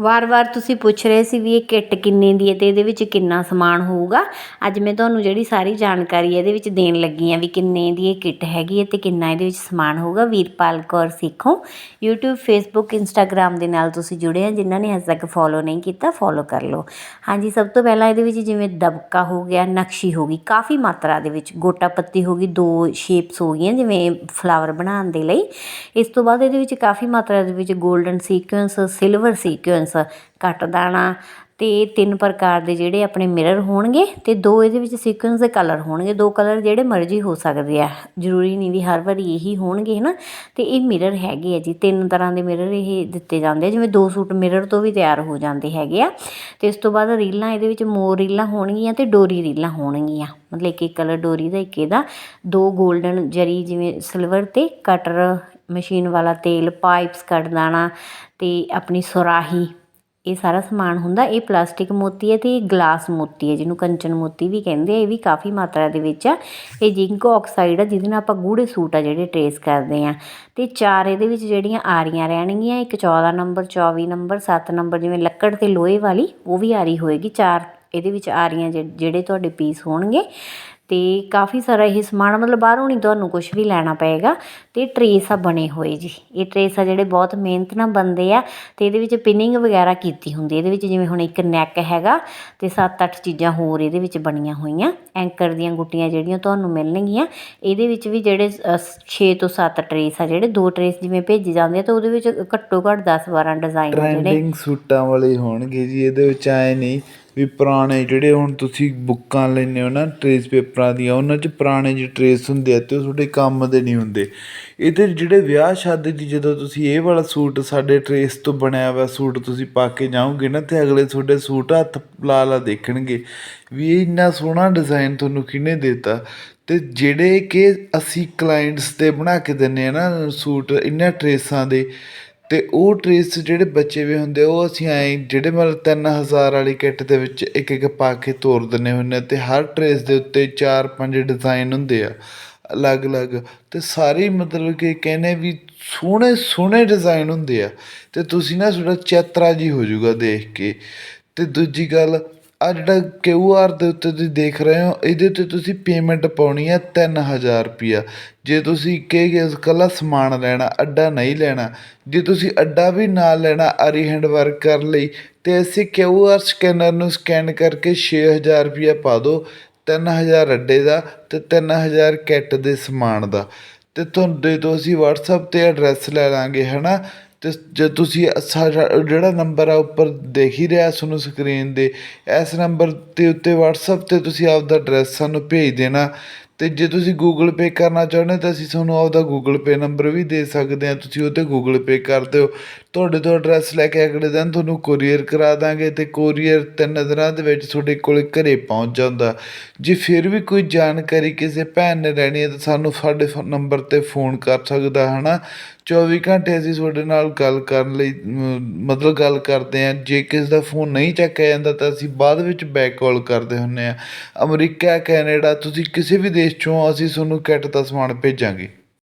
ਵਾਰ-ਵਾਰ ਤੁਸੀਂ ਪੁੱਛ ਰਹੇ ਸੀ ਵੀ ਇਹ ਕਿੱਟ ਕਿੰਨੇ ਦੀ ਹੈ ਤੇ ਇਹਦੇ ਵਿੱਚ ਕਿੰਨਾ ਸਮਾਨ ਹੋਊਗਾ। ਅੱਜ ਮੈਂ ਤੁਹਾਨੂੰ ਜਿਹੜੀ ਸਾਰੀ ਜਾਣਕਾਰੀ ਇਹਦੇ ਵਿੱਚ ਦੇਣ ਲੱਗੀ ਆ ਵੀ ਕਿੰਨੇ ਦੀ ਇਹ ਕਿੱਟ ਹੈਗੀ ਹੈ ਤੇ ਕਿੰਨਾ ਇਹਦੇ ਵਿੱਚ ਸਮਾਨ ਹੋਊਗਾ। ਵੀਰਪਾਲ ਕੌਰ ਸਿੱਖੋ। YouTube, Facebook, Instagram ਦੇ ਨਾਲ ਤੁਸੀਂ ਜੁੜੇ ਆ ਜਿਨ੍ਹਾਂ ਨੇ ਹਜੇ ਤੱਕ ਫੋਲੋ ਨਹੀਂ ਕੀਤਾ ਫੋਲੋ ਕਰ ਲਓ। ਹਾਂਜੀ, ਸਭ ਤੋਂ ਪਹਿਲਾਂ ਇਹਦੇ ਵਿੱਚ ਜਿਵੇਂ ਦਬਕਾ ਹੋ ਗਿਆ, ਨਕਸ਼ੀ ਹੋ ਗਈ, ਕਾਫੀ ਮਾਤਰਾ ਦੇ ਵਿੱਚ ਗੋਟਾ ਪੱਤੀ ਹੋ ਗਈ, ਦੋ ਸ਼ੇਪਸ ਹੋ ਗਈਆਂ ਜਿਵੇਂ ਫਲਾਵਰ ਬਣਾਉਣ ਦੇ ਲਈ। ਇਸ ਤੋਂ ਬਾਅਦ ਇਹਦੇ ਵਿੱਚ ਕਾਫੀ ਮਾਤਰਾ ਦੇ ਵਿੱਚ 골ਡਨ ਸੀਕੁਐਂਸ ਸਿਲਵਰ ਸੀਕੁਐਂਸ ਕੱਟ ਦਾਣਾ ਅਤੇ ਤਿੰਨ ਪ੍ਰਕਾਰ ਦੇ ਜਿਹੜੇ ਆਪਣੇ ਮਿਰਰ ਹੋਣਗੇ ਅਤੇ ਦੋ ਇਹਦੇ ਵਿੱਚ ਸੀਕੁਐਂਸ ਦੇ ਕਲਰ ਹੋਣਗੇ। ਦੋ ਕਲਰ ਜਿਹੜੇ ਮਰਜ਼ੀ ਹੋ ਸਕਦੇ ਆ। ਜ਼ਰੂਰੀ ਨਹੀਂ ਵੀ ਹਰ ਵਾਰੀ ਇਹੀ ਹੋਣਗੇ ਹੈ ਨਾ ਅਤੇ ਇਹ ਮਿਰਰ ਹੈਗੇ ਆ ਜੀ। ਤਿੰਨ ਤਰ੍ਹਾਂ ਦੇ ਮਿਰਰ ਇਹ ਦਿੱਤੇ ਜਾਂਦੇ ਆ। ਜਿਵੇਂ ਦੋ ਸੂਟ ਮਿਰਰ ਤੋਂ ਵੀ ਤਿਆਰ ਹੋ ਜਾਂਦੇ ਹੈਗੇ ਆ। ਅਤੇ ਇਸ ਤੋਂ ਬਾਅਦ ਰੀਲਾਂ, ਇਹਦੇ ਵਿੱਚ ਮੋਰ ਰੀਲਾਂ ਹੋਣਗੀਆਂ ਅਤੇ ਡੋਰੀ ਰੀਲਾਂ ਹੋਣਗੀਆਂ। ਮਤਲਬ ਇੱਕ ਇੱਕ ਕਲਰ ਡੋਰੀ ਦਾ, ਇੱਕ ਇਹਦਾ। ਦੋ 골ਡਨ ਜਰੀ, ਜਿਵੇਂ ਸਿਲਵਰ ਤੇ ਕਟਰ ਮਸ਼ੀਨ ਵਾਲਾ ਤੇਲ ਪਾਈਪਸ ਕੱਢ ਦਾਣਾ ਤੇ ਆਪਣੀ ਸੁਰਾਹੀ ਇਹ ਸਾਰਾ ਸਮਾਨ ਹੁੰਦਾ, ਇਹ ਪਲਾਸਟਿਕ ਮੋਤੀ ਹੈ ਤੇ ਇਹ ਗਲਾਸ ਮੋਤੀ ਹੈ, ਜਿਹਨੂੰ ਕੰਚਨ ਮੋਤੀ ਵੀ ਕਹਿੰਦੇ ਆ, ਇਹ ਵੀ ਕਾਫੀ ਮਾਤਰਾ ਦੇ ਵਿੱਚ ਆ। ਇਹ ਜ਼ਿੰਕ ਆਕਸਾਈਡ ਆ, ਜਿਹਦੇ ਨਾਲ ਆਪਾਂ ਗੂੜੇ ਸੂਟ ਆ ਜਿਹੜੇ ਟਰੇਸ ਕਰਦੇ ਆ। ਤੇ ਚਾਰ ਇਹਦੇ ਵਿੱਚ ਜਿਹੜੀਆਂ ਆਰੀਆਂ ਰਹਿਣਗੀਆਂ, ਇੱਕ 14 ਨੰਬਰ 24 ਨੰਬਰ 7 ਨੰਬਰ, ਜਿਵੇਂ ਲੱਕੜ ਤੇ ਲੋਹੇ ਵਾਲੀ, ਉਹ ਵੀ ਆਰੀ ਹੋਏਗੀ। ਚਾਰ ਇਹਦੇ ਵਿੱਚ ਆਰੀਆਂ ਜਿ- ਜਿਹੜੇ ਤੁਹਾਡੇ ਪੀਸ ਹੋਣਗੇ। ਤੇ ਕਾਫੀ ਸਾਰਾ ਇਹ ਸਮਾਨ ਮਤਲਬ ਬਾਹਰੋਂ ਨਹੀਂ ਤੁਹਾਨੂੰ ਕੁਝ ਵੀ ਲੈਣਾ ਪਏਗਾ ਤੇ ਟਰੇਸ ਆ ਬਣੇ ਹੋਏ ਜੀ। ਇਹ ਟਰੇਸ ਆ ਜਿਹੜੇ ਬਹੁਤ ਮਿਹਨਤ ਨਾਲ ਬਣਦੇ ਆ ਤੇ ਇਹਦੇ ਵਿੱਚ ਪਿਨਿੰਗ ਵਗੈਰਾ ਕੀਤੀ ਹੁੰਦੀ ਇਹਦੇ ਵਿੱਚ ਜਿਵੇਂ ਹੁਣ ਇੱਕ ਨੈਕ ਹੈਗਾ ਤੇ 7-8 ਚੀਜ਼ਾਂ ਹੋਰ ਇਹਦੇ ਵਿੱਚ ਬਣੀਆਂ ਹੋਈਆਂ। ਐਂਕਰ ਦੀਆਂ ਗੁੱਟੀਆਂ ਜਿਹੜੀਆਂ ਤੁਹਾਨੂੰ ਮਿਲਣਗੀਆਂ। ਇਹਦੇ ਵਿੱਚ ਵੀ ਜਿਹੜੇ 6 ਤੋਂ 7 ਟਰੇਸ ਆ ਜਿਹੜੇ। ਦੋ ਟਰੇਸ ਜਿਵੇਂ ਭੇਜੇ ਜਾਂਦੇ ਆ ਤਾਂ ਉਹਦੇ ਵਿੱਚ ਘੱਟੋ ਘੱਟ 10-12 ਡਿਜ਼ਾਈਨ ਜਿਹੜੇ। ਟ੍ਰੈਂਡਿੰਗ ਸੂਟਾਂ ਵਾਲੇ ਹੋਣਗੇ ਜੀ। ਇਹਦੇ ਵਿੱਚ ਐ ਨਹੀਂ ਵੀ ਪੁਰਾਣੇ ਜਿਹੜੇ ਹੁਣ ਤੁਸੀਂ ਬੁੱਕਾਂ ਲੈਂਦੇ ਹੋ ਨਾ ਟਰੇਸ ਪੇਪਰਾਂ ਦੀਆਂ, ਉਹਨਾਂ 'ਚ ਪੁਰਾਣੇ ਜਿਹੇ ਟਰੇਸ ਹੁੰਦੇ ਆ ਤੇ ਉਹ ਤੁਹਾਡੇ ਕੰਮ ਦੇ ਨਹੀਂ ਹੁੰਦੇ। ਇਹਦੇ ਜਿਹੜੇ ਵਿਆਹ ਸ਼ਾਦੀ 'ਚ ਜਦੋਂ ਤੁਸੀਂ ਇਹ ਵਾਲਾ ਸੂਟ ਸਾਡੇ ਟਰੇਸ ਤੋਂ ਬਣਿਆ ਹੋਇਆ ਸੂਟ ਤੁਸੀਂ ਪਾ ਕੇ ਜਾਓਗੇ ਨਾ ਅਤੇ ਅਗਲੇ ਤੁਹਾਡੇ ਸੂਟ ਹੱਥ ਲਾ ਲਾ ਦੇਖਣਗੇ ਵੀ ਇਹ ਇੰਨਾ ਸੋਹਣਾ ਡਿਜ਼ਾਈਨ ਤੁਹਾਨੂੰ ਕਿਹਨੇ ਦਿੱਤਾ? ਅਤੇ ਜਿਹੜੇ ਕਿ ਅਸੀਂ ਕਲਾਇੰਟਸ ਤੇ ਬਣਾ ਕੇ ਦਿੰਦੇ ਹਾਂ ਨਾ ਸੂਟ ਇਹਨਾਂ ਟਰੇਸਾਂ ਦੇ ਅਤੇ ਉਹ ਟਰੇਸ ਜਿਹੜੇ ਬਚੇ ਹੋਏ ਹੁੰਦੇ ਆ, ਉਹ ਅਸੀਂ ਐਂ ਜਿਹੜੇ ਮਤਲਬ 3000 ਵਾਲੀ ਕਿੱਟ ਦੇ ਵਿੱਚ ਇੱਕ ਇੱਕ ਪਾ ਕੇ ਤੋਰ ਦਿੰਦੇ ਹੁੰਦੇ ਆ ਤੇ ਹਰ ਟਰੇਸ ਦੇ ਉੱਤੇ ਚਾਰ ਪੰਜ ਡਿਜ਼ਾਇਨ ਹੁੰਦੇ ਆ ਅਲੱਗ-ਅਲੱਗ। ਅਤੇ ਸਾਰੇ ਮਤਲਬ ਕਿ ਕਹਿੰਦੇ ਵੀ ਸੋਹਣੇ ਸੋਹਣੇ ਡਿਜ਼ਾਇਨ ਹੁੰਦੇ ਆ। ਅਤੇ ਤੁਸੀਂ ਨਾ ਤੁਹਾਡਾ ਚੈਤਰਾ ਜੀ ਹੋ ਜਾਊਗਾ ਦੇਖ ਕੇ। ਅਤੇ ਦੂਜੀ ਗੱਲ ਆਹ ਜਿਹੜਾ ਕਿਊ ਆਰ ਦੇ ਉੱਤੇ ਤੁਸੀਂ ਦੇਖ ਰਹੇ ਹੋ, ਇਹਦੇ ਉੱਤੇ ਤੁਸੀਂ ਪੇਮੈਂਟ ਪਾਉਣੀ ਹੈ 3000 ਰੁਪਿਆ ਜੇ ਤੁਸੀਂ ਕਹੇ ਇਕੱਲਾ ਸਮਾਨ ਲੈਣਾ, ਅੱਡਾ ਨਹੀਂ ਲੈਣਾ, ਜੇ ਤੁਸੀਂ ਅੱਡਾ ਵੀ ਨਾਲ ਲੈਣਾ, ਆਰੀ ਹੈਂਡ ਵਰਕ ਕਰਨ ਲਈ, ਤਾਂ ਅਸੀਂ ਕਿਊ ਆਰ ਸਕੈਨਰ ਨੂੰ ਸਕੈਨ ਕਰਕੇ ਛੇ ਹਜ਼ਾਰ ਰੁਪਈਆ ਪਾ ਦਿਓ 3000 ਅੱਡੇ ਦਾ ਅਤੇ ਤਿੰਨ ਹਜ਼ਾਰ ਕਿੱਟ ਦੇ ਸਮਾਨ ਦਾ। ਤੇ ਤੁਹਾਡੇ ਤੋਂ ਅਸੀਂ WhatsApp ਤੇ ਐਡਰੈਸ ਲੈ ਲਵਾਂਗੇ ਹੈ ਨਾ ਅਤੇ ਜੇ ਤੁਸੀਂ ਸਾਡਾ ਜਿਹੜਾ ਨੰਬਰ ਆ ਉੱਪਰ ਦੇਖ ਹੀ ਰਿਹਾ ਤੁਹਾਨੂੰ ਸਕਰੀਨ ਦੇ, ਇਸ ਨੰਬਰ ਦੇ ਉੱਤੇ ਵਟਸਐਪ ਤੇ ਤੁਸੀਂ ਆਪਦਾ ਐਡਰੈਸ ਸਾਨੂੰ ਭੇਜ ਦੇਣਾ ਅਤੇ ਜੇ ਤੁਸੀਂ ਗੂਗਲ ਪੇ ਕਰਨਾ ਚਾਹੁੰਦੇ ਤਾਂ ਅਸੀਂ ਤੁਹਾਨੂੰ ਆਪਦਾ ਗੂਗਲ Pay ਨੰਬਰ ਵੀ ਦੇ ਸਕਦੇ ਹਾਂ, ਤੁਸੀਂ ਉਹ 'ਤੇ ਗੂਗਲ ਪੇ ਕਰ ਦਿਓ ਤੁਹਾਡੇ ਤੋਂ ਐਡਰੈਸ ਲੈ ਕੇ ਅਗਲੇ ਦਿਨ ਤੁਹਾਨੂੰ ਕੋਰੀਅਰ ਕਰਾ ਦਾਂਗੇ ਅਤੇ ਕੋਰੀਅਰ ਤਿੰਨ ਦਿਨਾਂ ਦੇ ਵਿੱਚ ਤੁਹਾਡੇ ਕੋਲ ਘਰੇ ਪਹੁੰਚ ਜਾਂਦਾ। ਜੇ ਫਿਰ ਵੀ ਕੋਈ ਜਾਣਕਾਰੀ ਕਿਸੇ ਭੈਣ ਨੇ ਲੈਣੀ ਹੈ ਤਾਂ ਸਾਨੂੰ ਸਾਡੇ ਫੋ- ਨੰਬਰ ਤੇ ਫੋਨ ਕਰ ਸਕਦਾ ਹੈ ਨਾ 24 ਘੰਟੇ ਅਸੀਂ ਤੁਹਾਡੇ ਨਾਲ ਗੱਲ ਕਰਨ ਲਈ ਮਤਲਬ ਗੱਲ ਕਰਦੇ ਹਾਂ। ਜੇ ਕਿਸੇ ਦਾ ਫੋਨ ਨਹੀਂ ਚੱਕਿਆ ਜਾਂਦਾ ਤਾਂ ਅਸੀਂ ਬਾਅਦ ਵਿੱਚ ਬੈਕ ਕਾਲ ਕਰਦੇ ਹੁੰਦੇ ਹਾਂ। ਅਮਰੀਕਾ, ਕੈਨੇਡਾ, ਤੁਸੀਂ ਕਿਸੇ ਵੀ ਦੇਸ਼ ਚੋਂ ਅਸੀਂ ਤੁਹਾਨੂੰ ਕਿੱਟ ਦਾ ਸਮਾਨ ਭੇਜਾਂਗੇ।